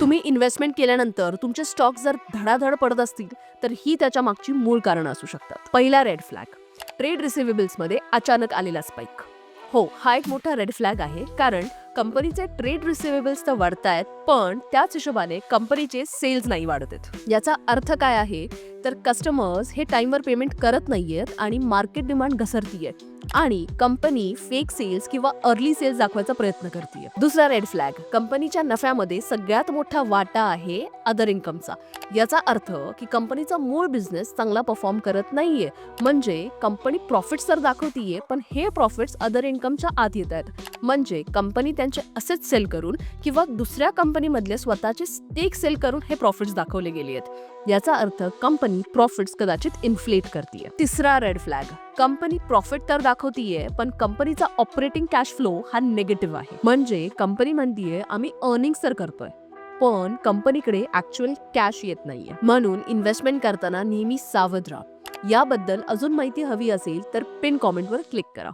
तुम्ही इन्व्हेस्टमेंट केल्यानंतर तुमचे स्टॉक जर धडाधड पडत असतील तर ही त्याच्या मागची मूळ कारणं असू शकतात. पहिला रेड फ्लॅग ट्रेड रिसिव्हेबल्समध्ये अचानक आलेला स्पाइक हो हा एक मोठा रेड फ्लॅग आहे कारण कंपनीचे ट्रेड रिसिव्हेबल्स तर वाढतायत पण त्याच हिशोबाने कंपनीचे सेल्स नाही वाढत आहेत. याचा अर्थ काय आहे? तर कस्टमर्स हे टाईमवर पेमेंट करत नाहीयेत आणि मार्केट डिमांड घसरतीये आणि कंपनी फेक सेल्स किंवा अर्ली सेल्स दाखवायचा प्रयत्न करते दुसरा रेड फ्लॅग कंपनीच्या नफ्यामध्ये सगळ्यात मोठा वाटा आहे अदर इन्कमचा याचा अर्थ की कंपनीचा मूळ बिझनेस चांगला परफॉर्म करत नाहीये. म्हणजे कंपनी प्रॉफिट्स तर दाखवतीये पण हे प्रॉफिट्स अदर इन्कमच्या आत येत आहेत. म्हणजे कंपनी त्यांचे असेच सेल करून किंवा दुसऱ्या कंपनीमधले स्वतःचे स्टेक सेल करून हे प्रॉफिट्स दाखवले गेले आहेत. याचा अर्थ कंपनी प्रॉफिट्स कदाचित इन्फ्लेट करते तिसरा रेड फ्लॅग कंपनी प्रॉफिट तर दाखवतीये पण कंपनीचा ऑपरेटिंग कॅश फ्लो हा निगेटिव्ह आहे. म्हणजे कंपनी म्हणतीये आम्ही अर्निंग्स तर करतोय पण कंपनीकडे ऍक्च्युअल कॅश येत नाहीये. म्हणून इन्व्हेस्टमेंट करताना नेहमी सावध राहा. याबद्दल अजून माहिती हवी असेल तर पिन कॉमेंटवर क्लिक करा.